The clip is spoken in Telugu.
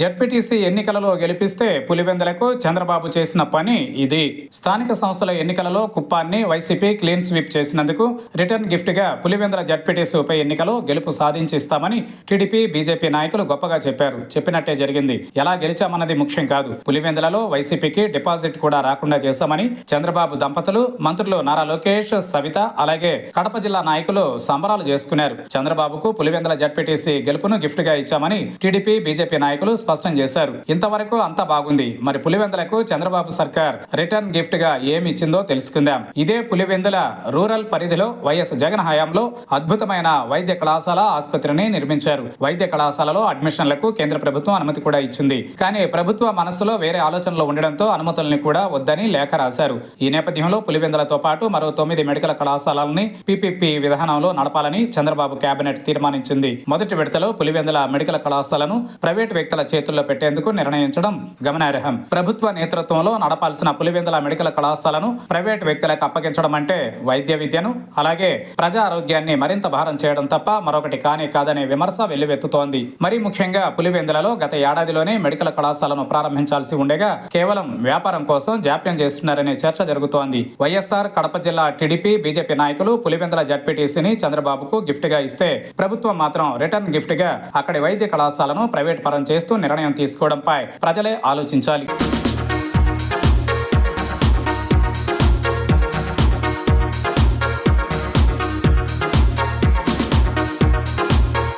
ZPTC ఎన్నికలలో గెలిపిస్తే పులివెందులకు చంద్రబాబు చేసిన పని ఇది. స్థానిక సంస్థల ఎన్నికలలో కుప్పాన్ని వైసీపీ క్లీన్ స్వీప్ చేసినందుకు రిటర్న్ గిఫ్ట్గా పులివెందుల జడ్పీటీసీ ఉప ఎన్నికలో గెలుపు సాధించి ఇస్తామని టీడీపీ బీజేపీ నాయకులు గొప్పగా చెప్పారు. చెప్పినట్టే జరిగింది. ఎలా గెలిచామన్నది ముఖ్యం కాదు. పులివెందులలో వైసీపీకి డిపాజిట్ కూడా రాకుండా చేశామని చంద్రబాబు దంపతులు మంత్రులు నారా లోకేష్ సవిత అలాగే కడప జిల్లా నాయకులు సంబరాలు చేసుకున్నారు. చంద్రబాబుకు పులివెందుల జడ్పీటీసీ గెలుపును గిఫ్ట్గా ఇచ్చామని టీడీపీ బీజేపీ నాయకులు స్పష్టం చేశారు. ఇంతవరకు అంతా బాగుంది. మరి పులివెందులకు చంద్రబాబు సర్కార్ రిటర్న్ గిఫ్ట్గా ఏమి ఇచ్చిందో తెలుసుకుందాం. ఇదే పులివెందుల రూరల్ పరిధిలో వైఎస్ జగన్ హయాంలో అద్భుతమైన వైద్య కళాశాల ఆసుపత్రిని నిర్మించారు. వైద్య కళాశాలలో అడ్మిషన్లకు కేంద్ర ప్రభుత్వం అనుమతి కూడా ఇచ్చింది. కానీ ప్రభుత్వ మనస్సులో వేరే ఆలోచనలు ఉండడంతో అనుమతుల్ని కూడా వద్దని లేఖ రాశారు. ఈ నేపథ్యంలో పులివెందులతో పాటు మరో తొమ్మిది మెడికల్ కళాశాలల్ని పీపీపీ విధానంలో నడపాలని చంద్రబాబు కేబినెట్ తీర్మానించింది. మొదటి విడతలో పులివెందుల మెడికల్ కళాశాలను ప్రైవేటు వ్యక్తుల చేతుల్లో పెట్టేందుకు నిర్ణయించడం గమనార్హం. ప్రభుత్వ నేతృత్వంలో నడపాల్సిన పులివెందుల మెడికల్ కళాశాలను ప్రైవేటు వ్యక్తులకు అప్పగించడం అంటే వైద్య విద్యను అలాగే ప్రజా ఆరోగ్యాన్ని మరింత భారం చేయడం తప్ప మరొకటి కానే కాదనే విమర్శ వెల్లువెత్తుతోంది. మరీ ముఖ్యంగా పులివెందులలో గత ఏడాదిలోనే మెడికల్ కళాశాలను ప్రారంభించాల్సి ఉండగా కేవలం వ్యాపారం కోసం జాప్యం చేస్తున్నారనే చర్చ జరుగుతోంది. వైఎస్ఆర్ కడప జిల్లా టీడీపీ బీజేపీ నాయకులు పులివెందుల జడ్పీటీసీని చంద్రబాబుకు గిఫ్ట్గా ఇస్తే ప్రభుత్వం మాత్రం రిటర్న్ గిఫ్ట్గా అక్కడి వైద్య కళాశాలను ప్రైవేట్ పరం చేస్తూ నిర్ణయం తీసుకోవడంపై ప్రజలే ఆలోచించాలి.